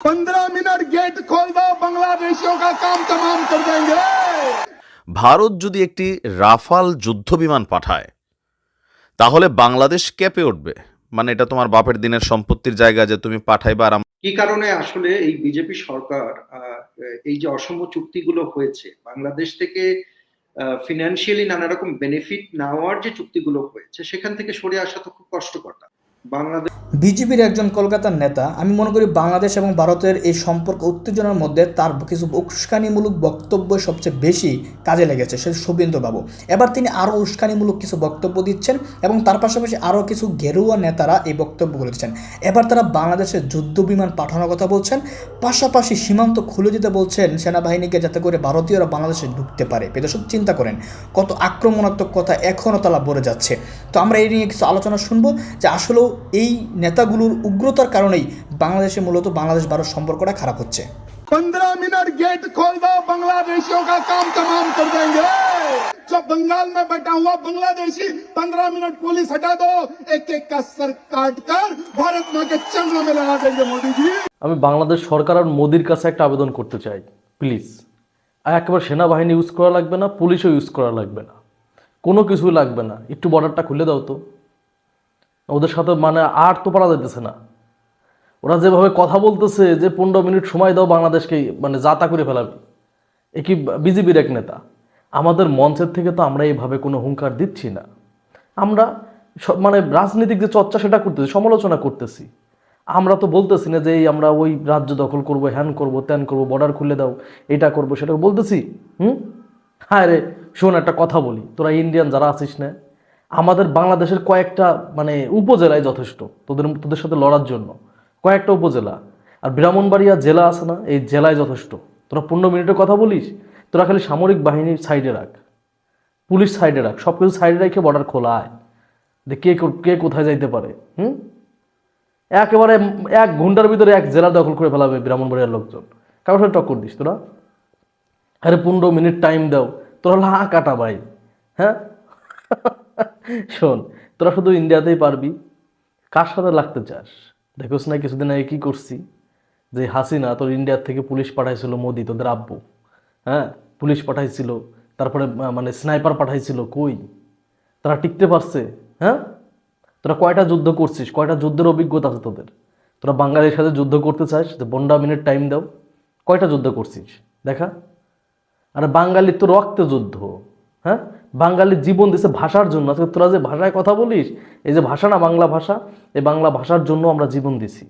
पंद्रह minute gate खोल दो बांग्लादेशियों का काम तमाम कर देंगे ভারত যদি একটি রাফাল যুদ্ধ বিমান পাঠায় তাহলে বাংলাদেশ কেঁপে উঠবে মানে এটা তোমার বাপের দিনের সম্পত্তির জায়গা যে তুমি পাঠাইবা আর আম- কি কারণে আসলে এই বিজেপি সরকার আহ, এই যে অসম চুক্তিগুলো হয়েছে বাংলাদেশ থেকে ফিনান্সিয়ালি নানা রকম বেনিফিট নেওয়ার যে চুক্তিগুলো হয়েছে সেখান থেকে সরে আসা তো খুব কষ্টকর না বাংলাদেশ বিজেপির একজন কলকাতার নেতা, আমি মনে করি বাংলাদেশ এবং ভারতের এই সম্পর্ক উত্তেজনার মধ্যে তার কিছু উস্কানিমূলক বক্তব্য সবচেয়ে বেশি কাজে লেগেছে, সে শুভেন্দুবাবু। এবার তিনি আরও উস্কানিমূলক কিছু বক্তব্য দিচ্ছেন এবং তার পাশাপাশি আরও কিছু গেরুয়া নেতারা এই বক্তব্য দিচ্ছেন এবার তারা বাংলাদেশের যুদ্ধ বিমান পাঠানোর কথা বলছেন, পাশাপাশি সীমান্ত খুলে দিতে বলছেন সেনাবাহিনীকে যাতে করে ভারতীয়রা বাংলাদেশে ঢুকতে পারে। দর্শক চিন্তা করেন, কত আক্রমণাত্মক কথা এখনও তারা বলে যাচ্ছে। তো আমরা এই নিয়ে কিছু আলোচনা শুনব যে আসলেও এই নেতাগুলোর উগ্রতার কারণেই বাংলাদেশে মূলত বাংলাদেশ ভারত সম্পর্কটা খারাপ হচ্ছে पंद्रह मिनट गेट खोल दो बांग्लादेशियों का काम तमाम कर देंगे जो बंगाल में बैठा हुआ बांग्लादेशी पंद्रह मिनट पुलिस हटा दो एक एक का सर काट कर भारत माँ के चरणों में लगा देंगे मोदी जी আমি বাংলাদেশ সরকার আর মোদির কাছে একটা আবেদন করতে চাই প্লিজ আর একেবারে সেনাবাহিনী ইউজ করা লাগবে না পুলিশও ইউজ করা লাগবে না কোনো কিছুই লাগবে না একটু বর্ডারটা খুলে দাও তো ওদের সাথে মানে আর তো পারা যেতেছে না। ওরা যেভাবে কথা বলতেছে যে পনেরো মিনিট সময় দাও বাংলাদেশকে মানে যাতা করে ফেলাবে। এ কি বিজেপির এক নেতা? আমাদের মঞ্চের থেকে তো আমরা এইভাবে কোনো হুঙ্কার দিচ্ছি না। আমরা মানে রাজনীতিক যে চর্চা সেটা করতেছি, সমালোচনা করতেছি। আমরা তো বলতেছি না যে এই আমরা ওই রাজ্য দখল করব, হ্যান করব, ত্যান করব বর্ডার খুলে দাও, এটা করব সেটা বলতেছি, হুম? হ্যাঁ রে, শোন একটা কথা বলি, তোরা ইন্ডিয়ান যারা আছিস না আমাদের বাংলাদেশের কয়েকটা মানে উপজেলায় যথেষ্ট, তোদের তোদের সাথে লড়ার জন্য। কয়েকটা উপজেলা। আর ব্রাহ্মণবাড়িয়া জেলা আছে না, এই জেলায় যথেষ্ট। তোরা পনেরো মিনিটের কথা বলিস, তোরা খালি সামরিক বাহিনীর সাইডে রাখ। পুলিশ সাইডে রাখ, সব কিছু সাইডে রেখে বর্ডার খোলা, আয়। যে কে কে কোথায় যাইতে পারে, হুম? একেবারে এক ঘণ্টার ভিতরে এক জেলা দখল করে ফেলাবে ব্রাহ্মণবাড়িয়ার লোকজন। কারোর সাথে টক্কর দিস তোরা। আরে পনেরো মিনিট টাইম দাও, তোরা হা কাটা ভাই হ্যাঁ? শোন, তোরা শুধু ইন্ডিয়াতেই পারবি। কার সাথে লাগতে চাস? দেখোস না কিছুদিন আগে কি করছি? যে হাসিনা তোর ইন্ডিয়ার থেকে পুলিশ পাঠাইছিল মোদি, তোদের আব্বু। হ্যাঁ? পুলিশ পাঠাইছিল, তারপরে মানে স্নাইপার পাঠাইছিল, কই? তারা টিকতে পারছে হ্যাঁ? তোরা কয়টা যুদ্ধ করছিস? কয়টা যুদ্ধের অভিজ্ঞতা আছে তোদের? তোরা বাঙালির সাথে যুদ্ধ করতে চাস? যে পনেরো মিনিট টাইম দাও। কয়টা যুদ্ধ করছিস? দেখা। আর বাঙালির তো রক্ত যুদ্ধ হ্যাঁ? বাঙালির জীবন দিছে ভাষার জন্য। আজকে তোরা যে ভাষায় কথা বলিস, এই যে ভাষা না, বাংলা ভাষা, এই বাংলা ভাষার জন্য আমরা জীবন দিছি।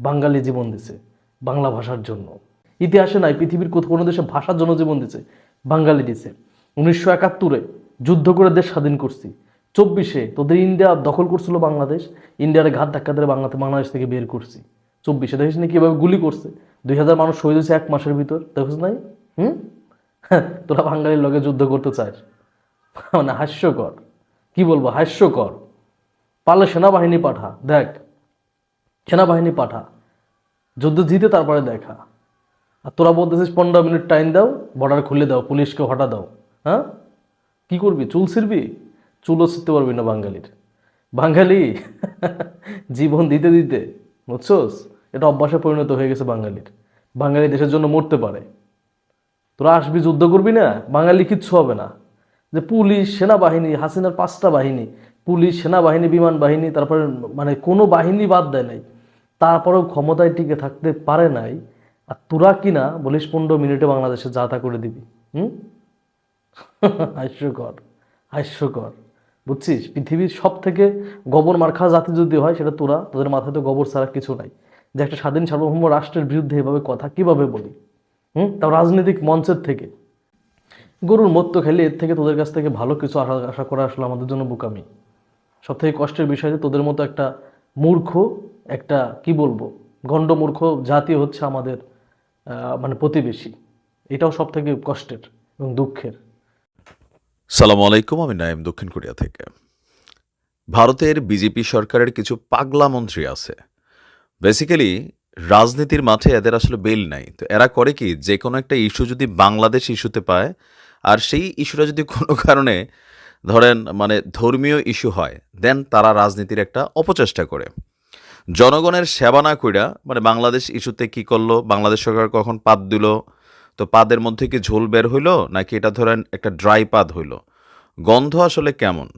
বাঙালি জীবন দিছে বাংলা ভাষার জন্য। ইতিহাসে নাই, পৃথিবীর কোনো দেশে ভাষার জন্য জীবন দিছে, বাঙালি দিছে। উনিশশো একাত্তরে যুদ্ধ করে দেশ স্বাধীন করছি। চব্বিশে তোদের ইন্ডিয়া দখল করছিল বাংলাদেশ, ইন্ডিয়ার ঘাত ধাক্কা ধরে বাংলাতে বাংলাদেশ থেকে বের করছি। চব্বিশে দেখিস না কীভাবে গুলি করছে? দুই হাজার মানুষ শহীদ হয়েছে এক মাসের ভিতর দেখিস নাই? হুম? তোরা বাঙালির লগে যুদ্ধ করতে চাস। মানে হাস্যকর। কি বলব? হাস্যকর। পারলে সেনাবাহিনী পাঠা, দেখ। সেনাবাহিনী পাঠা। যুদ্ধ জিতে তারপরে দেখা। আর তোরা বলতেছিস পনেরো মিনিট টাইম দাও বর্ডার খুলে দাও, পুলিশকে হটা দাও। হ্যাঁ? কি করবি? চুল ছিড়বি? চুলও ছিঁড়তে পারবি না বাঙালির। বাঙালি? জীবন দিতে দিতে, বুঝছোস? এটা অভ্যাসে পরিণত হয়ে গেছে বাঙালির। বাঙালি দেশের জন্য মরতে পারে। তোরা আসবি, যুদ্ধ করবি না? বাঙালি কিচ্ছু হবে না। যে পুলিশ, সেনাবাহিনী, হাসিনার পাঁচটা বাহিনী, পুলিশ, সেনাবাহিনী, বিমান বাহিনী, তারপরে মানে কোনো বাহিনী বাদ দেয় নাই। তারপরেও ক্ষমতায় টিকে থাকতে পারে নাই। আর তোরা কিনা বলিস পনেরো মিনিটে বাংলাদেশে যা তা করে দিবি, হুম? হাস্যকর হাস্যকর। বুঝছিস? পৃথিবীর সব থেকে গোবর মার্খা জাতি যদি হয়, সেটা তোরা। তোদের মাথায় তো গোবর ছাড়া কিছু নাই। যে একটা স্বাধীন সার্বভৌম রাষ্ট্রের বিরুদ্ধে এভাবে কথা কীভাবে বলি, হুম? তাও রাজনৈতিক মঞ্চের থেকে। গরুর মত্ত খেলে এর থেকে তোদের কাছ থেকে ভালো কিছু আশা আশা করা আসলে আমাদের জন্য বোকামি। সব থেকে কষ্টের বিষয় যে তোদের মতো একটা মূর্খ, একটা কি বলব, গণ্ডমূর্খ জাতি হচ্ছে আমাদের মানে প্রতিবেশী। এটাও সব থেকে কষ্টের এবং দুঃখের। সালাম আলাইকুম, আমি নাইম দক্ষিণ কোরিয়া থেকে। ভারতের বিজেপি সরকারের কিছু পাগলা মন্ত্রী আছে। বেসিক্যালি রাজনীতির মাঠে এদের আসলে বেল নাই। তো এরা করে কি, যে কোনো একটা ইস্যু যদি বাংলাদেশ ইস্যুতে পায় আর সেই ইস্যুটা যদি কোনো কারণে ধরেন মানে ধর্মীয় ইস্যু হয় দেন তারা রাজনীতির একটা অপচেষ্টা করে। জনগণের সেবা না কইরা মানে বাংলাদেশ ইস্যুতে কি করল, বাংলাদেশ সরকার কখন পাদ দিল, তো পাদের মধ্যে কি ঝোল বের হইল, নাকি এটা ধরেন একটা ড্রাই পাদ হইল? গন্ধ আসলে কেমন?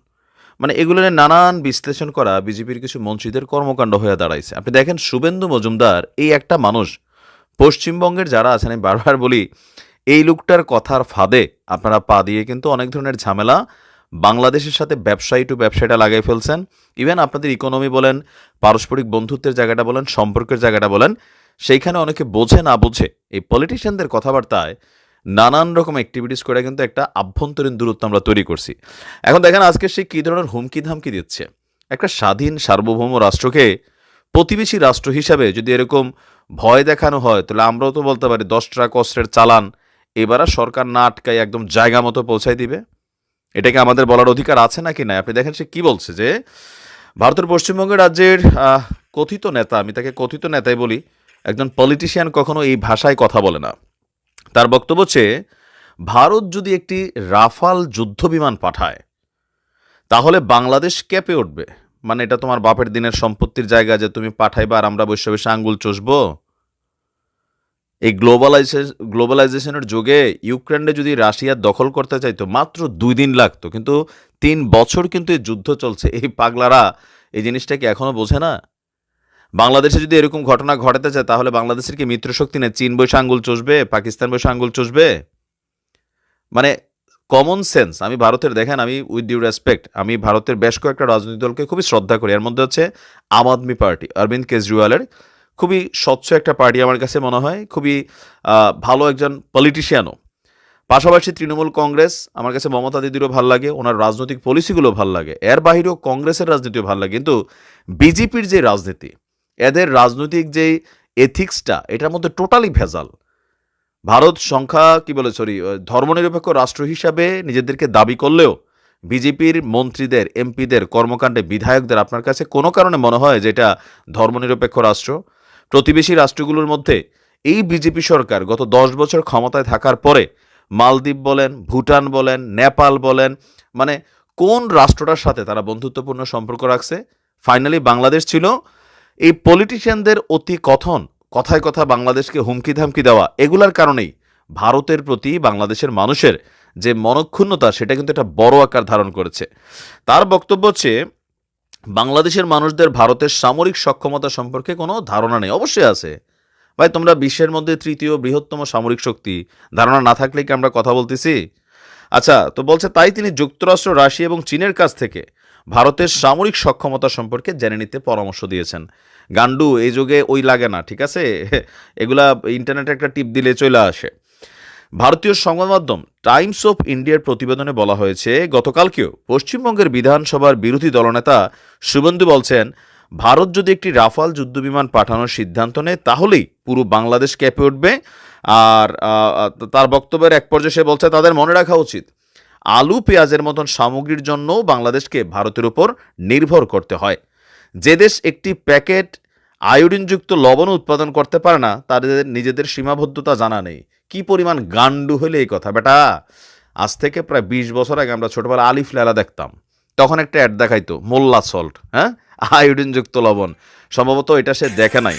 মানে এগুলো নিয়ে নানান বিশ্লেষণ করা বিজেপির কিছু মন্ত্রীদের কর্মকাণ্ড হয়ে দাঁড়াইছে। আপনি দেখেন শুভেন্দু মজুমদার, এই একটা মানুষ, পশ্চিমবঙ্গের যারা আছেন, আমি বারবার বলি এই লোকটার কথার ফাঁদে আপনারা পা দিয়ে কিন্তু অনেক ধরনের ঝামেলা বাংলাদেশের সাথে ব্যবসায়ী টু ব্যবসায়ীটা লাগাই ফেলছেন। ইভেন আপনাদের ইকোনমি বলেন, পারস্পরিক বন্ধুত্বের জায়গাটা বলেন, সম্পর্কের জায়গাটা বলেন, সেইখানে অনেকে বোঝে না বোঝে। এই পলিটিশিয়ানদের কথাবার্তায় নানান রকম অ্যাক্টিভিটিস করে কিন্তু একটা আভ্যন্তরীণ দূরত্ব আমরা তৈরি করছি। এখন দেখেন আজকে সে কী ধরনের হুমকি ধামকি দিচ্ছে। একটা স্বাধীন সার্বভৌম রাষ্ট্রকে প্রতিবেশী রাষ্ট্র হিসাবে যদি এরকম ভয় দেখানো হয়, তাহলে আমরাও তো বলতে পারি দশ ট্রাক অস্ত্রের চালান এবার আর সরকার না আটকায় একদম জায়গা মতো পৌঁছায় দিবে? এটাকে আমাদের বলার অধিকার আছে নাকি না আপনি দেখেন সে কি বলছে যে, ভারতের পশ্চিমবঙ্গের রাজ্যের কথিত নেতা, আমি তাকে কথিত নেতাই বলি, একজন পলিটিশিয়ান কখনো এই ভাষায় কথা বলে না। তার বক্তব্য হচ্ছে, ভারত যদি একটি রাফাল যুদ্ধ বিমান পাঠায়, তাহলে বাংলাদেশ কেঁপে উঠবে। মানে এটা তোমার বাপের দিনের সম্পত্তির জায়গা যে তুমি পাঠাইবা আর আমরা বসে আঙ্গুল চষবো এই গ্লোবালাইজেশন গ্লোবালাইজেশনের যুগে ইউক্রেনে যদি রাশিয়া দখল করতে চাইতো মাত্র দুই দিন লাগতো। কিন্তু তিন বছর কিন্তু এই যুদ্ধ চলছে। এই পাগলারা এই জিনিসটা কি এখনও বোঝে না? বাংলাদেশে যদি এরকম ঘটনা ঘটাতে চায়, তাহলে বাংলাদেশের কি মিত্রশক্তি নেই? চীন বসে আঙ্গুল চষবে, পাকিস্তান বসে আঙ্গুল চষবে? মানে কমন সেন্স আমি ভারতের, দেখেন আমি উইথ ডিউ রেসপেক্ট আমি ভারতের বেশ কয়েকটা রাজনৈতিক দলকে খুবই শ্রদ্ধা করি। এর মধ্যে হচ্ছে আম আদমি পার্টি, অরবিন্দ কেজরিওয়ালের খুবই স্বচ্ছ একটা পার্টি আমার কাছে মনে হয়। খুবই ভালো একজন পলিটিশিয়ানও পাশাপাশি তৃণমূল কংগ্রেস, আমার কাছে মমতা দিদিরও ভালো লাগে, ওনার রাজনৈতিক পলিসিগুলো ভালো লাগে। এর বাহিরেও কংগ্রেসের রাজনীতিও ভালো লাগে। কিন্তু বিজেপির যে রাজনীতি, এদের রাজনৈতিক যে এথিক্সটা এটার মধ্যে টোটালি ভেজাল। ভারত সংখ্যা, কি বলে সরি ধর্মনিরপেক্ষ রাষ্ট্র হিসাবে নিজেদেরকে দাবি করলেও বিজেপির মন্ত্রীদের, এমপিদের, কর্মকাণ্ডে বিধায়কদের আপনার কাছে কোনো কারণে মনে হয় যে এটা ধর্মনিরপেক্ষ রাষ্ট্র? প্রতিবেশী রাষ্ট্রগুলোর মধ্যে এই বিজেপি সরকার গত দশ বছর ক্ষমতায় থাকার পরে মালদ্বীপ বলেন, ভুটান বলেন, নেপাল বলেন মানে কোন রাষ্ট্রটার সাথে তারা বন্ধুত্বপূর্ণ সম্পর্ক রাখছে? ফাইনালি বাংলাদেশ ছিল। এই পলিটিশিয়ানদের অতি কথন, কথায় কথা বাংলাদেশকে হুমকি ধামকি দেওয়া, এগুলার কারণেই ভারতের প্রতি বাংলাদেশের মানুষের যে মনক্ষুণ্ণতা, সেটা কিন্তু একটা বড় আকার ধারণ করেছে। তার বক্তব্য হচ্ছে বাংলাদেশের মানুষদের ভারতের সামরিক সক্ষমতা সম্পর্কে কোনো ধারণা নেই। অবশ্যই আছে। ভাই, তোমরা বিশ্বের মধ্যে তৃতীয় বৃহত্তম সামরিক শক্তি। ধারণা না থাকলে কি আমরা কথা বলতেছি? আচ্ছা তো বলছে তাই তিনি যুক্তরাষ্ট্র, রাশিয়া এবং চীনের কাছ থেকে ভারতের সামরিক সক্ষমতা সম্পর্কে জেনে নিতে পরামর্শ দিয়েছেন। গান্ডু এই যুগে ওই লাগে না, ঠিক আছে? এগুলা ইন্টারনেটে একটা টিপ দিলে চলে আসে। ভারতীয় সংবাদ মাধ্যম টাইমস অফ ইন্ডিয়ার প্রতিবেদনে বলা হয়েছে, গতকালকেও পশ্চিমবঙ্গের বিধানসভার বিরোধী দলনেতা শুভেন্দু বলছেন, ভারত যদি একটি রাফাল যুদ্ধবিমান পাঠানোর সিদ্ধান্ত নেয়, তাহলেই পুরো বাংলাদেশ কেঁপে উঠবে। আর তার বক্তব্যের এক পর্যায়ে সে বলছে, তাদের মনে রাখা উচিত, আলু, পেঁয়াজের মতন সামগ্রীর জন্য বাংলাদেশকে ভারতের উপর নির্ভর করতে হয়। যে দেশ একটি প্যাকেট আয়োডিনযুক্ত লবণ উৎপাদন করতে পারে না, তাদের নিজেদের সীমাবদ্ধতা জানা নেই। কি পরিমাণ গান্ডু হলে এই কথা? বেটা, আজ থেকে প্রায় বিশ বছর আগে আমরা ছোটবেলা আলিফ লেলা দেখতাম। তখন একটা অ্যাড দেখাইতো, মোল্লা সল্ট হ্যাঁ? আয়োডিনযুক্ত লবণ। সম্ভবত এটা সে দেখে নাই।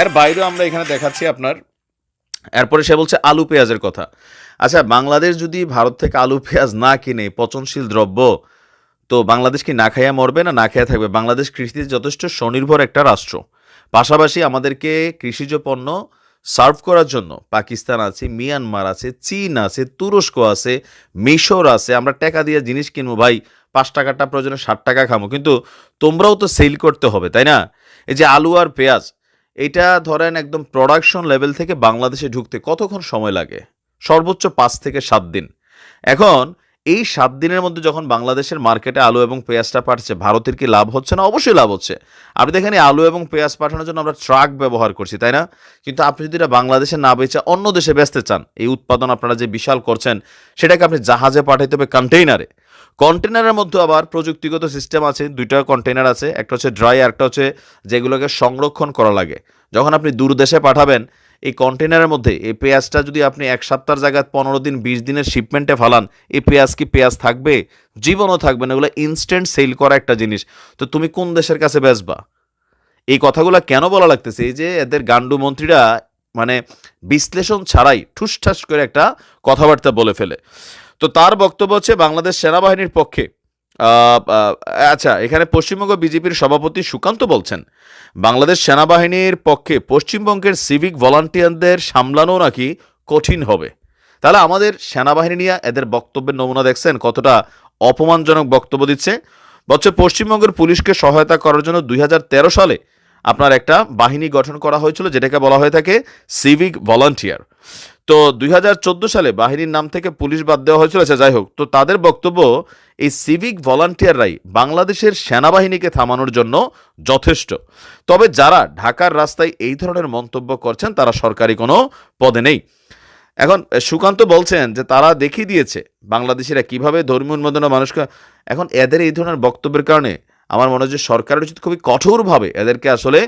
এর বাইরেও আমরা এখানে দেখাচ্ছি আপনার, এরপরে সে বলছে আলু পেঁয়াজের কথা। আচ্ছা বাংলাদেশ যদি ভারত থেকে আলু পেঁয়াজ না কিনে পচনশীল দ্রব্য তো বাংলাদেশ কি না খাইয়া মরবে না না খাইয়া থাকবে? বাংলাদেশ কৃষিতে যথেষ্ট স্বনির্ভর একটা রাষ্ট্র। পাশাপাশি আমাদেরকে কৃষিজ পণ্য সার্ভ করার জন্য পাকিস্তান আছে, মিয়ানমার আছে, চীন আছে, তুরস্ক আছে, মিশর আছে। আমরা টাকা দিয়ে জিনিস কিনবো। ভাই, পাঁচ টাকাটা প্রয়োজনে ষাট টাকা খামো। কিন্তু তোমরাও তো সেল করতে হবে, তাই না? এই যে আলু আর পেঁয়াজ এটা ধরেন একদম প্রোডাকশন লেভেল থেকে বাংলাদেশে ঢুকতে কতক্ষণ সময় লাগে? সর্বোচ্চ পাঁচ থেকে সাত দিন। এখন এই সাত দিনের মধ্যে যখন বাংলাদেশের মার্কেটে আলু এবং পেঁয়াজটা পাঠাচ্ছে, ভারতের কি লাভ হচ্ছে না? অবশ্যই লাভ হচ্ছে। আপনি দেখেন আলু এবং পেঁয়াজ পাঠানোর জন্য আমরা ট্রাক ব্যবহার করছি, তাই না? কিন্তু আপনি যদি এটা বাংলাদেশে না বেচে অন্য দেশে বেচতে চান, এই উৎপাদন আপনারা যে বিশাল করছেন, সেটাকে আপনি জাহাজে পাঠাইতে হবে কন্টেইনারে। কন্টেনারের মধ্যে আবার প্রযুক্তিগত সিস্টেম আছে, দুইটা কন্টেনার আছে, একটা হচ্ছে ড্রাই আর একটা হচ্ছে যেগুলোকে সংরক্ষণ করা লাগে। যখন আপনি দূর দেশে পাঠাবেন এই কন্টেনারের মধ্যে এই পেঁয়াজটা যদি আপনি এক সপ্তাহের জায়গায় পনেরো দিন, বিশ দিনের শিপমেন্টে ফালান, এই পেঁয়াজ কি পেঁয়াজ থাকবে? জীবনও থাকবে না, এগুলো ইনস্ট্যান্ট সেল করা একটা জিনিস। তো তুমি কোন দেশের কাছে বেচবা? এই কথাগুলো কেন বলা লাগতেছে? এই যে এদের গান্ডু মন্ত্রীরা মানে বিশ্লেষণ ছাড়াই ঠুসঠাস করে একটা কথাবার্তা বলে ফেলে। তো তার বক্তব্য হচ্ছে বাংলাদেশ সেনাবাহিনীর পক্ষে আচ্ছা এখানে পশ্চিমবঙ্গ বিজেপির সভাপতি সুকান্ত বলছেন, বাংলাদেশ সেনাবাহিনীর পক্ষে পশ্চিমবঙ্গের সিভিক ভলান্টিয়ারদের সামলানো নাকি কঠিন হবে? তাহলে আমাদের সেনাবাহিনী নিয়ে এদের বক্তব্যের নমুনা দেখছেন, কতটা অপমানজনক বক্তব্য দিচ্ছে। বলছে পশ্চিমবঙ্গের পুলিশকে সহায়তা করার জন্য দুই হাজার তেরো সালে আপনার একটা বাহিনী গঠন করা হয়েছিল, যেটাকে বলা হয়ে থাকে সিভিক ভলান্টিয়ার তো দুই হাজার চোদ্দ সালে বাহিনীর নাম থেকে পুলিশ বাদ দেওয়া হয়েছিল। আচ্ছা যাই হোক, তো তাদের বক্তব্য, এই সিভিক ভলান্টিয়াররাই বাংলাদেশের সেনাবাহিনীকে থামানোর জন্য যথেষ্ট। তবে যারা ঢাকার রাস্তায় এই ধরনের মন্তব্য করছেন, তারা সরকারি কোনো পদে নেই। এখন, সুকান্ত বলছেন যে তারা দেখিয়ে দিয়েছে বাংলাদেশিরা কীভাবে ধর্মীয় উন্মাদনা মানুষকে এখন এদের এই ধরনের বক্তব্যের কারণে আমার মনে হয় যে সরকারের উচিত খুবই কঠোরভাবে এদেরকে আসলে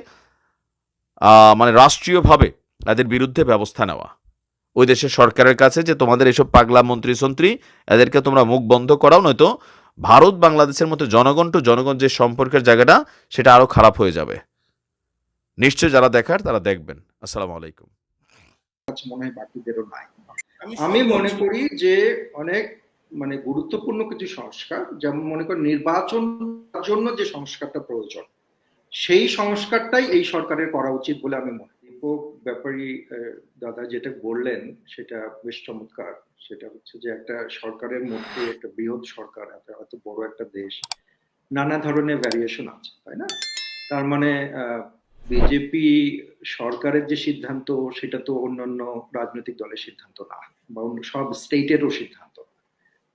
মানে রাষ্ট্রীয়ভাবে এদের বিরুদ্ধে ব্যবস্থা নেওয়া। ওই দেশের সরকারের কাছে যে তোমাদের এইসব পাগলা মন্ত্রী সন্ত্রী এদেরকে তোমরা মুখ বন্ধ করাও নয়তো ভারত বাংলাদেশের মধ্যে জনগণ টু জনগণ যে সম্পর্কের জায়গাটা সেটা আরও খারাপ হয়ে যাবে। নিশ্চয় যারা দেখার তারা দেখবেন। আসসালামু আলাইকুম। মনে হয় বাকিদেরও নাই। আমি মনে করি যে অনেক মানে গুরুত্বপূর্ণ কিছু সংস্কার যেমন মনে করেন নির্বাচন জন্য যে সংস্কারটা প্রয়োজন সেই সংস্কারটাই এই সরকারের করা উচিত বলে আমি মনে করি। দীপক ব্যাপারী আহ, দাদা যেটা বললেন সেটা বেশ চমৎকার সেটা হচ্ছে যে একটা সরকারের মধ্যে একটা বৃহৎ সরকার এত এত বড় একটা দেশ নানা ধরনের ভ্যারিয়েশন আছে তাই না তার মানে বিজেপি সরকারের যে সিদ্ধান্ত সেটা তো অন্যান্য রাজনৈতিক দলের সিদ্ধান্ত না বা অন্য সব স্টেটেরও সিদ্ধান্ত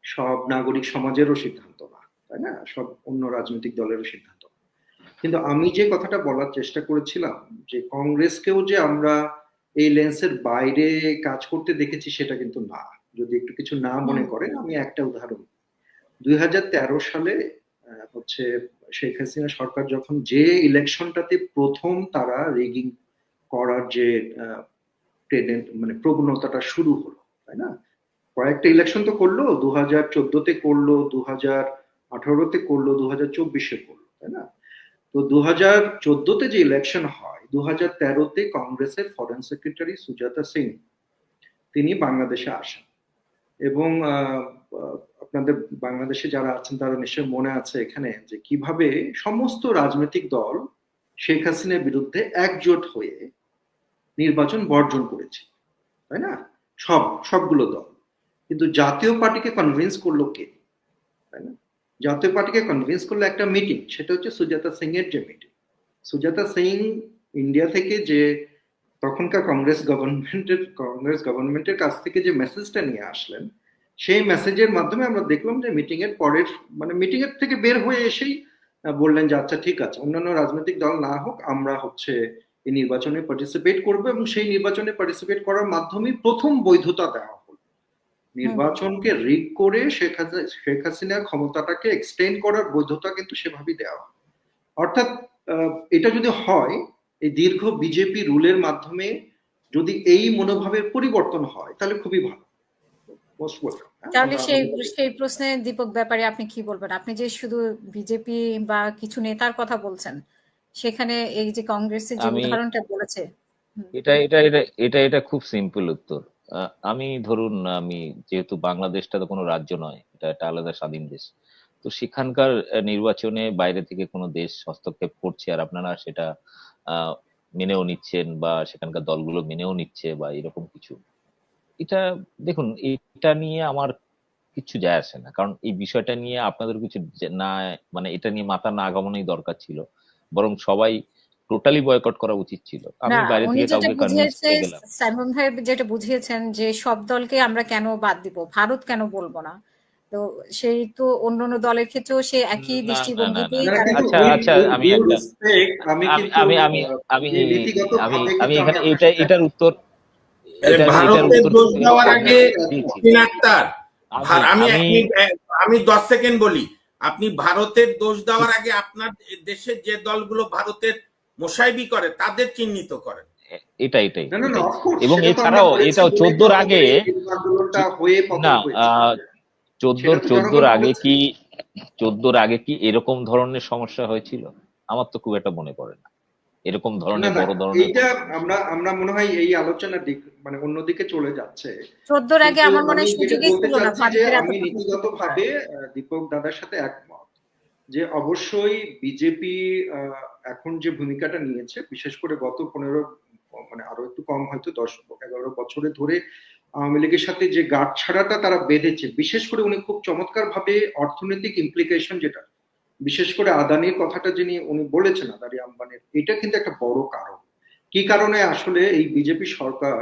সব নাগরিক সমাজেরও সিদ্ধান্ত না তাই না সব অন্য রাজনৈতিক দলেরও সিদ্ধান্ত। কিন্তু আমি যে কথাটা বলার চেষ্টা করেছিলাম যে কংগ্রেসকেও যে আমরা এই লেন্সের বাইরে কাজ করতে দেখেছি সেটা কিন্তু না। যদি একটু কিছু না মনে করেন আমি একটা উদাহরণ দুই। হাজার তেরো সালে হচ্ছে শেখ হাসিনা সরকার যখন যে ইলেকশনটাতে প্রথম তারা রিগিং করার যে মানে প্রবণতাটা শুরু হলো তাই না? কয়েকটা ইলেকশন তো করল দু হাজার চোদ্দতে করল দু হাজার আঠারোতে করল দু হাজার চব্বিশে করল তাই না? তো দু হাজার চোদ্দতে যে ইলেকশন হয় দু হাজার তেরোতে কংগ্রেসের ফরেন সেক্রেটারি সুজাতা সিং, তিনি বাংলাদেশে আসেন। এবং আপনাদের বাংলাদেশে যারা আছেন, তারা নিশ্চয়ই মনে আছে এখানে যে কীভাবে সমস্ত রাজনৈতিক দল শেখ হাসিনার বিরুদ্ধে একজোট হয়ে নির্বাচন বর্জন করেছে, তাই না? সব, সবগুলো দল। কিন্তু জাতীয় পার্টিকে কনভিন্স করল কে? তাই না? জাতীয় পার্টিকে কনভিন্স করল একটা মিটিং সেটা হচ্ছে সুজাতা সিং এর যে মিটিং সুজাতা সিং ইন্ডিয়া থেকে যে তখনকার কংগ্রেস গভর্নমেন্টের কংগ্রেস গভর্নমেন্টের কাছ থেকে যে মেসেজটা নিয়ে আসলেন, সেই মেসেজের মাধ্যমে আমরা দেখলাম যে মিটিং এর পরের মানে মিটিং এর থেকে বের হয়ে এসেই বললেন যে আচ্ছা ঠিক আছে, অন্যান্য রাজনৈতিক দল না হোক, আমরা হচ্ছে এই নির্বাচনে পার্টিসিপেট করব এবং সেই নির্বাচনে পার্টিসিপেট করার মাধ্যমে প্রথম বৈধতা দেওয়া নির্বাচনকে রিগ করে শেখ হাসিনা শেখ হাসিনার ক্ষমতাটাকে এক্সটেন্ড করার বৈধতা কিন্তু সেভাবেই দেওয়া হয়। অর্থাৎ আহ, এটা যদি হয় এই দীর্ঘ বিজেপি রুলের মাধ্যমে যদি এই মনোভাবের পরিবর্তন হয় তাহলে খুবই ভালো। তাহলে সেই সেই প্রশ্নে দীপক ব্যাপারে আপনি কি বলবেন? আপনি যে শুধু বিজেপি বা কিছু নেতার কথা বলছেন সেখানে এই যে কংগ্রেসের যে উদাহরণটা বলেছে এটা এটা এটা এটা এটা খুব সিম্পল উত্তর। আমি ধরুন, আমি যেহেতু বাংলাদেশটা তো কোনো রাজ্য নয়, এটা একটা আলাদা স্বাধীন দেশ, তো সেখানকার নির্বাচনে বাইরে থেকে কোনো দেশ হস্তক্ষেপ করছে আর আপনারা সেটা মেনেও নিচ্ছেন বা সেখানকার দলগুলো মেনেও নিচ্ছে বা এরকম কিছু, এটা দেখুন, এটা নিয়ে আমার কিছু যায় আসে না। কারণ এই বিষয়টা নিয়ে আপনাদের কিছু না মানে এটা নিয়ে মাথা না আগামনই দরকার ছিল, বরং সবাই টোটালি বয়কট করা উচিত ছিল। আমি বাইরে থেকে যেটা কাউকে কনভিন্স গেলাম। সাইমন ভাই যেটা বুঝিয়েছেন যে সব দলকে আমরা কেন বাদ দিব ভারত কেন বলব না? তো সেই তো অন্য অন্য দলের ক্ষেত্রেও সে একই না, আচ্ছা, আচ্ছা, আমি একটা- আমি আমি আমি আমি আমি এখানে এটা এটার উত্তর আমি দশ সেকেন্ড বলি। আপনি ভারতের দোষ দেওয়ার আগে আপনার দেশের যে দলগুলো ভারতের মোসাইবি করে তাদের চিহ্নিত করেন এটা এটাই এবং এছাড়াও এটাও চোদ্দোর আগে না চোদ্দোর চোদ্দোর আগে কি চোদ্দোর আগে কি এরকম ধরনের সমস্যা হয়েছিল? আমার তো খুব একটা মনে পড়ে না। এরকম ধরনের বড় ধরনের এইটা আমরা আমরা মনে হয় এই আলোচনার দিক মানে অন্যদিকে চলে যাচ্ছে। চোদ্দোর আগে আমার মনে হয় সুযোগই ছিল না আমি এতটা নীতিগত ভাবে দীপক দাদার সাথে একমত যে অবশ্যই বিজেপি এখন যে ভূমিকাটা নিয়েছে, বিশেষ করে গত পনেরো মানে আরও একটু কম হয়তো, দশ, এগারো বছরে ধরে আওয়ামী লীগের সাথে যে গাঁট ছাড়াটা তারা বেঁধেছে, বিশেষ করে উনি খুব চমৎকার ভাবে অর্থনৈতিক ইমপ্লিকেশন যেটা, বিশেষ করে আদানির কথাটা যিনি, উনি বলেছেন আদানি আম্বানির, এটা কিন্তু একটা বড় কারণ। কি কারণে আসলে এই বিজেপি সরকার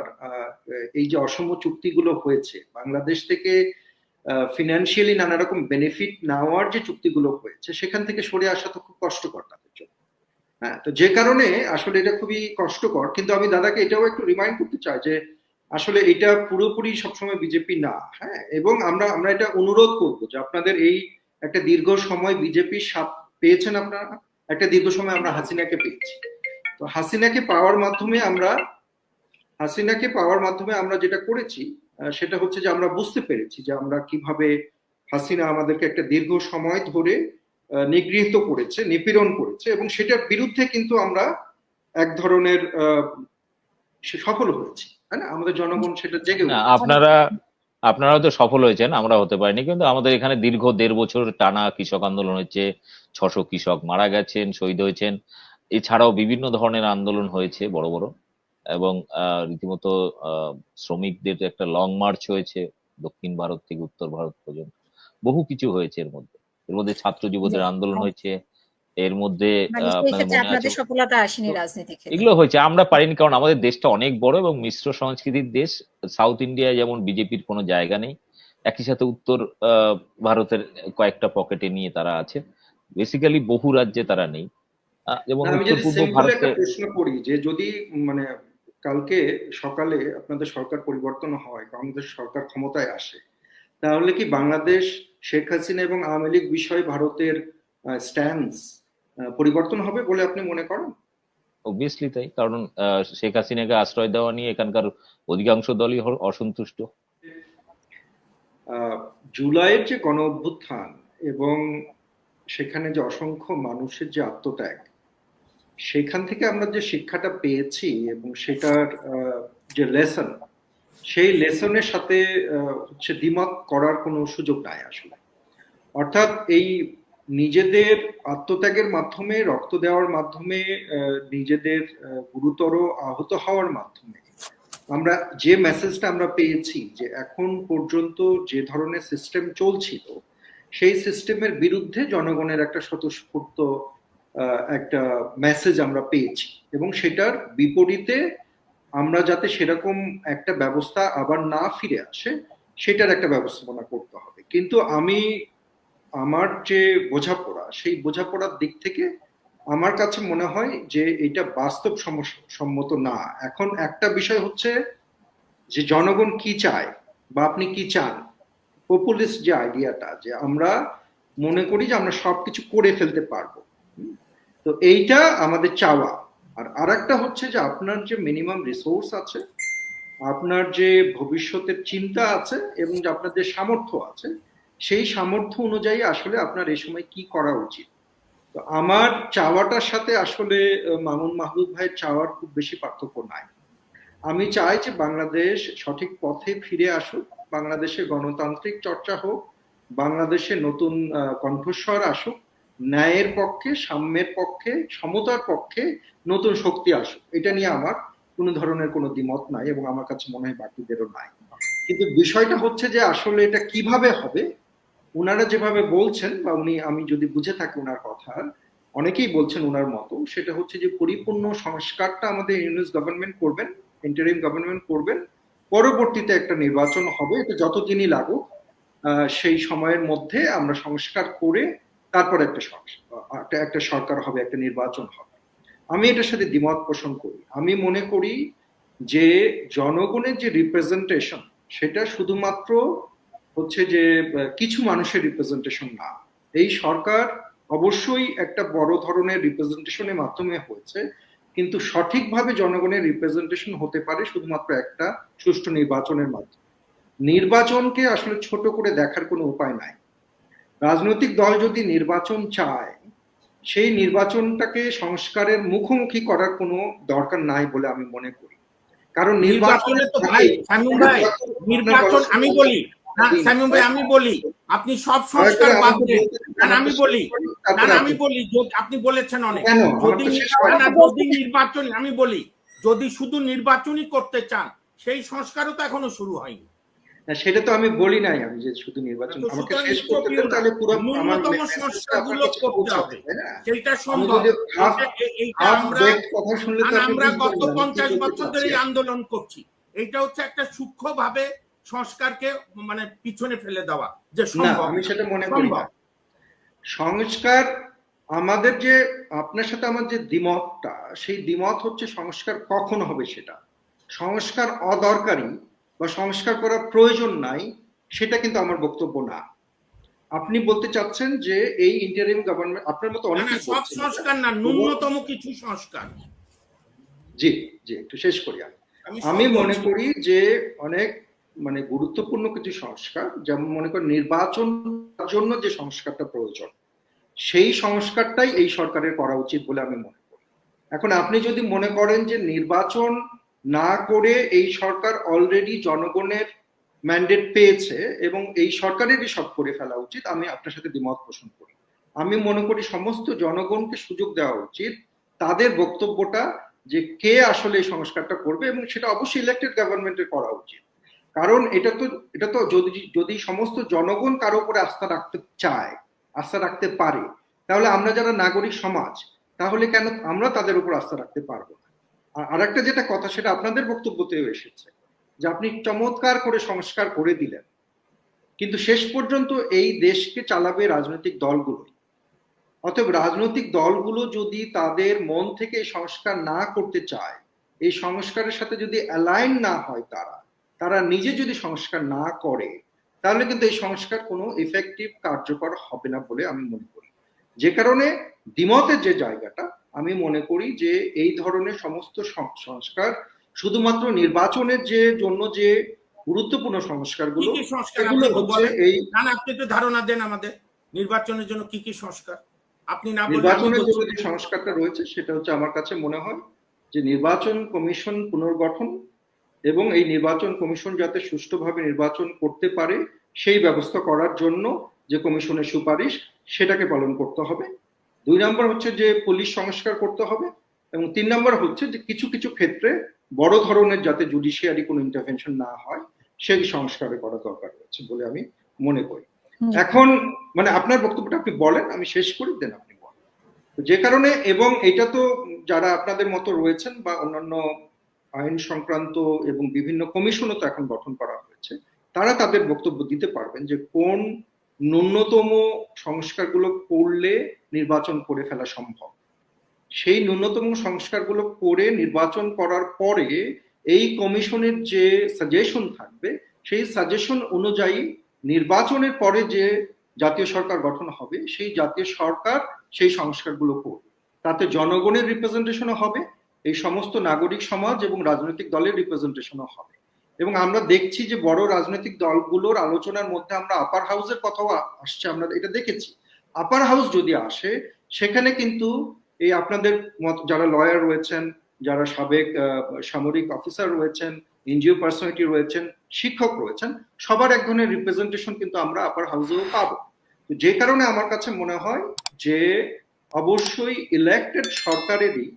এই যে অসম চুক্তিগুলো হয়েছে, বাংলাদেশ থেকে ফিনান্সিয়ালি নানা রকম বেনিফিট নেওয়ার যে চুক্তিগুলো হয়েছে, সেখান থেকে সরে আসা তো খুব কষ্টকর। হ্যাঁ তো যে কারণে আসলে এটা খুবই কষ্টকর। কিন্তু আমি দাদাকে এটাও একটু রিমাইন্ড করতে চাই যে আসলে এটা পুরোপুরি সবসময় বিজেপি না হ্যাঁ? এবং আমরা আমরা এটা অনুরোধ করব যে আপনাদের এই একটা দীর্ঘ সময় বিজেপি সাথ পেয়েছেন আপনারা, একটা দীর্ঘ সময় আমরা হাসিনাকে পেয়েছি। তো হাসিনাকে পাওয়ার মাধ্যমে আমরা, হাসিনাকে পাওয়ার মাধ্যমে আমরা যেটা করেছি সেটা হচ্ছে যে আমরা বুঝতে পেরেছি যে আমরা কীভাবে হাসিনা আমাদেরকে একটা দীর্ঘ সময় ধরে নিগৃহীত করেছে নিপীড়ন করেছে এবং সেটার বিরুদ্ধে কিন্তু আমরা এক ধরনের সফল হয়েছি তাই না? আমাদের জনগণ সেটা জেগে আপনারা আপনারা হয়তো সফল হয়েছেন আমরা হতে পারিনি কিন্তু আমাদের এখানে দীর্ঘ দেড় বছর টানা কৃষক আন্দোলন হচ্ছে ছশো কৃষক মারা গেছেন শহীদ হয়েছেন। এছাড়াও বিভিন্ন ধরনের আন্দোলন হয়েছে বড় বড় এবং আহ, রীতিমতো আহ, শ্রমিকদের একটা লং মার্চ হয়েছে দক্ষিণ ভারত থেকে উত্তর ভারত পর্যন্ত। বহু কিছু হয়েছে এর মধ্যে। এর মধ্যে ছাত্র যুবদের আন্দোলন হয়েছে এর মধ্যে মানে মনে আছে আপনাদের সফলতা আসেনি রাজনীতি ক্ষেত্রে। এগুলো হয়েছে আমরা পারিনি কারণ আমাদের দেশটা অনেক বড় এবং মিশ্র সংস্কৃতির দেশ। সাউথ ইন্ডিয়ায় যেমন বিজেপির কোনো জায়গা নেই একই সাথে উত্তর আহ, ভারতের কয়েকটা পকেটে নিয়ে তারা আছে। বেসিক্যালি বহু রাজ্যে তারা নেই। যেমন উত্তর যদি পূর্ব ভারতে প্রশ্ন করি যে যদি মানে কালকে সকালে আপনাদের সরকার পরিবর্তন হয় কংগ্রেস সরকার ক্ষমতায় আসে তাহলে কি বাংলাদেশ শেখ হাসিনা এবং আওয়ামী লীগ বিষয়ে ভারতের স্ট্যান্স পরিবর্তন হবে বলে আপনি মনে করেন? অবভিয়াসলি তাই কারণ শেখ হাসিনাকে আশ্রয় দেওয়া নিয়ে এখানকার অধিকাংশ দলই অসন্তুষ্ট। জুলাইয়ের যে গণ অভ্যুত্থান এবং সেখানে যে অসংখ্য মানুষের যে আত্মত্যাগ সেখান থেকে আমরা যে শিক্ষাটা পেয়েছি এবং সেটার যে লেসন সেই লেসনের সাথে হচ্ছে দ্বিমত করার কোনো সুযোগ নাই আসলে। অর্থাৎ এই নিজেদের আত্মত্যাগের মাধ্যমে, রক্ত দেওয়ার মাধ্যমে নিজেদের গুরুতর আহত হওয়ার মাধ্যমে আমরা যে মেসেজটা আমরা পেয়েছি যে এখন পর্যন্ত যে ধরনের সিস্টেম চলছিল, সেই সিস্টেমের বিরুদ্ধে জনগণের একটা স্বতঃস্ফূর্ত একটা মেসেজ আমরা পেয়েছি এবং সেটার বিপরীতে আমরা যাতে সেরকম একটা ব্যবস্থা আবার না ফিরে আসে, সেটার একটা ব্যবস্থাপনা করতে হবে। কিন্তু আমি, আমার যে বোঝাপড়া, সেই বোঝাপড়ার দিক থেকে আমার কাছে মনে হয় যে এটা বাস্তব সম- সম্মত না। এখন একটা বিষয় হচ্ছে যে জনগণ কি চায় বা আপনি কি চান? পপুলিস্ট যে আইডিয়াটা যে আমরা মনে করি যে আমরা সবকিছু করে ফেলতে পারব? তো এইটা আমাদের চাওয়া। আর আরেকটা হচ্ছে যে আপনার যে মিনিমাম রিসোর্স আছে, আপনার যে ভবিষ্যতের চিন্তা আছে এবং যে আপনার যে সামর্থ্য আছে, সেই সামর্থ্য অনুযায়ী আসলে আপনার এই সময় কি করা উচিত। তো আমার চাওয়াটার সাথে আসলে মামুন মাহবুব ভাইয়ের চাওয়ার খুব বেশি পার্থক্য নাই। আমি চাই যে বাংলাদেশ সঠিক পথে ফিরে আসুক বাংলাদেশে গণতান্ত্রিক চর্চা হোক, বাংলাদেশে নতুন কণ্ঠস্বর আসুক ন্যায়ের পক্ষে, সাম্যের পক্ষে, সমতার পক্ষে নতুন শক্তি আসুক। এটা নিয়ে আমার কোনো ধরনের কোনো দ্বিমত নাই এবং আমার কাছে মনে হয় বাকিদেরও নাই। কিন্তু বিষয়টা হচ্ছে যে আসলে এটা কীভাবে হবে ওনারা যেভাবে বলছেন বা উনি, আমি যদি বুঝে থাকি ওনার কথা, অনেকেই বলছেন ওনার মতো, সেটা হচ্ছে যে পরিপূর্ণ সংস্কারটা আমাদের ইউনিস গভর্নমেন্ট করবেন ইন্টারিম গভর্নমেন্ট করবেন, পরবর্তীতে একটা নির্বাচন হবে, এটা যতদিনই লাগুক সেই সময়ের মধ্যে আমরা সংস্কার করে তারপর একটা একটা একটা সরকার হবে, একটা নির্বাচন হবে। আমি এটার সাথে দ্বিমত পোষণ করি। আমি মনে করি যে জনগণের যে রিপ্রেজেন্টেশন সেটা শুধুমাত্র হচ্ছে যে কিছু মানুষের রিপ্রেজেন্টেশন না। এই সরকার অবশ্যই একটা বড় ধরনের রিপ্রেজেন্টেশনের মাধ্যমে হয়েছে, কিন্তু সঠিকভাবে জনগণের রিপ্রেজেন্টেশন হতে পারে শুধুমাত্র একটা সুষ্ঠু নির্বাচনের মাধ্যমে। নির্বাচনকে আসলে ছোট করে দেখার কোনো উপায় নাই। রাজনৈতিক দল যদি নির্বাচন চায় সেই নির্বাচনটাকে সংস্কারের মুখোমুখি করার কোনো দরকার নাই বলে আমি মনে করি। কারণ নির্বাচনে তো ভাই শামীম ভাই নির্বাচন আমি বলি। না শামীম ভাই আমি বলি। আপনি সব সংস্কার বাদ দেন। আমি বলি। আমি বলি আপনি বলেছেন অনেক। যদি নির্বাচন আমি বলি যদি শুধু নির্বাচনই করতে চান সেই সংস্কারও তো এখনও শুরু হয়নি। না, সেটা তো আমি বলি নাই আমি যে শুধু নির্বাচন আমাকে শেষ করতে দেন তাহলে পুরো আমার সম্ভব। কথা শুনলে তো আমরা গত না, আমি কি পঞ্চাশ বলতে বছর ধরে আন্দোলন করছি। এটা হচ্ছে একটা সংস্কারকে মানে পিছনে ফেলে দেওয়া যে সম্ভব। আমি সেটা মনে করি না। সংস্কার আমাদের যে আপনার সাথে আমার যে দ্বিমতটা সেই দ্বিমত হচ্ছে সংস্কার কখন হবে সেটা। সংস্কার অদরকারি বা সংস্কার করার প্রয়োজন নাই সেটা কিন্তু আমার বক্তব্য না। আপনি বলতে চাচ্ছেন যে এই ইন্টারিম গভর্নমেন্ট আপনার মতো না, সব সংস্কার না ন্যূনতম কিছু সংস্কার। জি জি একটু শেষ করি আমি। মনে করি যে অনেক মানে গুরুত্বপূর্ণ কিছু সংস্কার যেমন মনে করেন নির্বাচন জন্য যে সংস্কারটা প্রয়োজন সেই সংস্কারটাই এই সরকারের করা উচিত বলে আমি মনে করি। এখন আপনি যদি মনে করেন যে নির্বাচন না করে এই সরকার অলরেডি জনগণের ম্যান্ডেট পেয়েছে এবং এই সরকারেরই সব করে ফেলা উচিত। আমি আপনার সাথে দ্বিমত পোষণ করি। আমি মনে করি সমস্ত জনগণকে সুযোগ দেওয়া উচিত তাদের বক্তব্যটা যে কে আসলে এই সংস্কারটা করবে এবং সেটা অবশ্যই ইলেকটেড গভর্নমেন্টের করা উচিত। কারণ এটা তো এটা তো যদি যদি সমস্ত জনগণ কারও উপরে আস্থা রাখতে চায়, আস্থা রাখতে পারে, তাহলে আমরা যারা নাগরিক সমাজ, তাহলে কেন আমরা তাদের উপর আস্থা রাখতে পারব আর আরেকটা যেটা কথা, সেটা আপনাদের বক্তব্যতেও এসেছে, যে আপনি চমৎকার করে সংস্কার করে দিলেন। কিন্তু শেষ পর্যন্ত এই দেশকে চালাবে রাজনৈতিক দলগুলোই। অতএব রাজনৈতিক দলগুলো যদি তাদের মন থেকে সংস্কার না করতে চায়, এই সংস্কারের সাথে যদি অ্যালাইন না হয় তারা তারা নিজে যদি সংস্কার না করে, তাহলে কিন্তু এই সংস্কার কোনো ইফেক্টিভ কার্যকর হবে না বলে আমি মনে করি। যে কারণে দ্বিমতের যে জায়গাটা আমি মনে করি যে এই ধরনের সমস্ত সংস্কার শুধুমাত্র নির্বাচনের যে জন্য যে গুরুত্বপূর্ণ সংস্কারগুলো সংস্কার সেগুলো হচ্ছে এই না না আপনি একটু ধারণা দেন আমাদের। নির্বাচনের জন্য কি কি সংস্কার? আপনি না নির্বাচনের জন্য যে সংস্কারটা রয়েছে সেটা হচ্ছে আমার কাছে মনে হয় যে নির্বাচন কমিশন পুনর্গঠন এবং এই নির্বাচন কমিশন যাতে সুষ্ঠুভাবে নির্বাচন করতে পারে সেই ব্যবস্থা করার জন্য যে কমিশনের সুপারিশ সেটাকে পালন করতে হবে। দুই নম্বর হচ্ছে যে পুলিশ সংস্কার করতে হবে এবং তিন নম্বর হচ্ছে যে কিছু কিছু ক্ষেত্রে বড় ধরনের যাতে জুডিশিয়ারি কোনো ইন্টারভেনশন না হয় সেই সংস্কারে করা দরকার রয়েছে বলে আমি মনে করি। এখন মানে আপনার বক্তব্যটা আপনি বলেন আমি শেষ করি দেন আপনি বলেন। যে কারণে এবং এটা তো যারা আপনাদের মতো রয়েছেন বা অন্যান্য আইন সংক্রান্ত এবং বিভিন্ন কমিশনও তো এখন গঠন করা হয়েছে তারা তাদের বক্তব্য দিতে পারবেন যে কোন ন্যূনতম সংস্কারগুলো করলে নির্বাচন করে ফেলা সম্ভব। সেই ন্যূনতম সংস্কারগুলো করে নির্বাচন করার পরে এই কমিশনের যে সাজেশন থাকবে, সেই সাজেশন অনুযায়ী নির্বাচনের পরে যে জাতীয় সরকার গঠন হবে, সেই জাতীয় সরকার সেই সংস্কারগুলো করবে। তাতে জনগণের রিপ্রেজেন্টেশনও হবে, এই সমস্ত নাগরিক সমাজ এবং রাজনৈতিক দলের রিপ্রেজেন্টেশনও হবে। এবং আমরা দেখছি যে বড় রাজনৈতিক দলগুলোর আলোচনার মধ্যে আমরা আপার হাউসের কথাও আসছে, আমরা এটা দেখেছি। আপার হাউস যদি আসে, সেখানে কিন্তু এই আপনাদের মত, যারা লয়ার রয়েছেন, যারা সাবেক সামরিক অফিসার রয়েছেন এনজিও পার্সোনালিটি রয়েছেন, শিক্ষক রয়েছেন, সবার এক ধরনের রিপ্রেজেন্টেশন কিন্তু আমরা আপার হাউসেও পাবো। যে কারণে আমার কাছে মনে হয় যে, অবশ্যই ইলেক্টেড সরকারেরই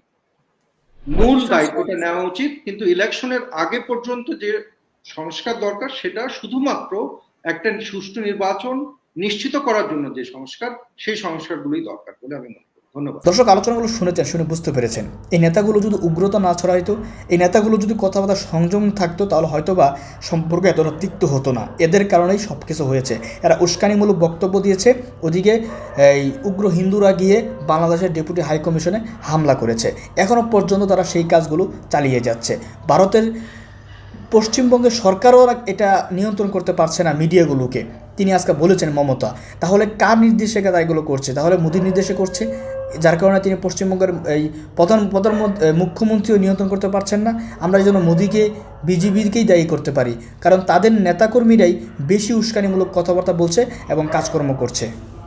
মূল দায়িত্বটা নেওয়া উচিত কিন্তু ইলেকশনের আগে পর্যন্ত যে সংস্কার দরকার সেটা শুধুমাত্র একটা সুষ্ঠু নির্বাচন নিশ্চিত করার জন্য যে সংস্কার সেই সংস্কারগুলোই দরকার বলে আমি মনে দর্শক, আলোচনাগুলো শুনেছেন, শুনে বুঝতে পেরেছেন। এই নেতাগুলো যদি উগ্রতা না ছড়াইতো, এই নেতাগুলো যদি কথাবার্তা সংযম থাকতো, তাহলে হয়তো বা সম্পর্ক এতটা তিক্ত হতো না। এদের কারণেই সব কিছু হয়েছে। এরা উস্কানিমূলক বক্তব্য দিয়েছে। ওদিকে এই উগ্র হিন্দুরা গিয়ে বাংলাদেশের ডেপুটি হাই কমিশনে হামলা করেছে। এখনও পর্যন্ত তারা সেই কাজগুলো চালিয়ে যাচ্ছে। ভারতের পশ্চিমবঙ্গের সরকারও এটা নিয়ন্ত্রণ করতে পারছে না মিডিয়াগুলোকে। তিনি আজকে বলেছেন মমতা, তাহলে কার নির্দেশে তারা এগুলো করছে? তাহলে মোদীর নির্দেশে করছে? যার কারণে তিনি পশ্চিমবঙ্গের, এই প্রধান প্রধান মুখ্যমন্ত্রীও নিয়ন্ত্রণ করতে পারছেন না। আমরা যেন মোদীকে, বিজেপিকেই দায়ী করতে পারি। কারণ তাদের নেতাকর্মীরাই বেশি উস্কানিমূলক কথাবার্তা বলছে এবং কাজকর্ম করছে।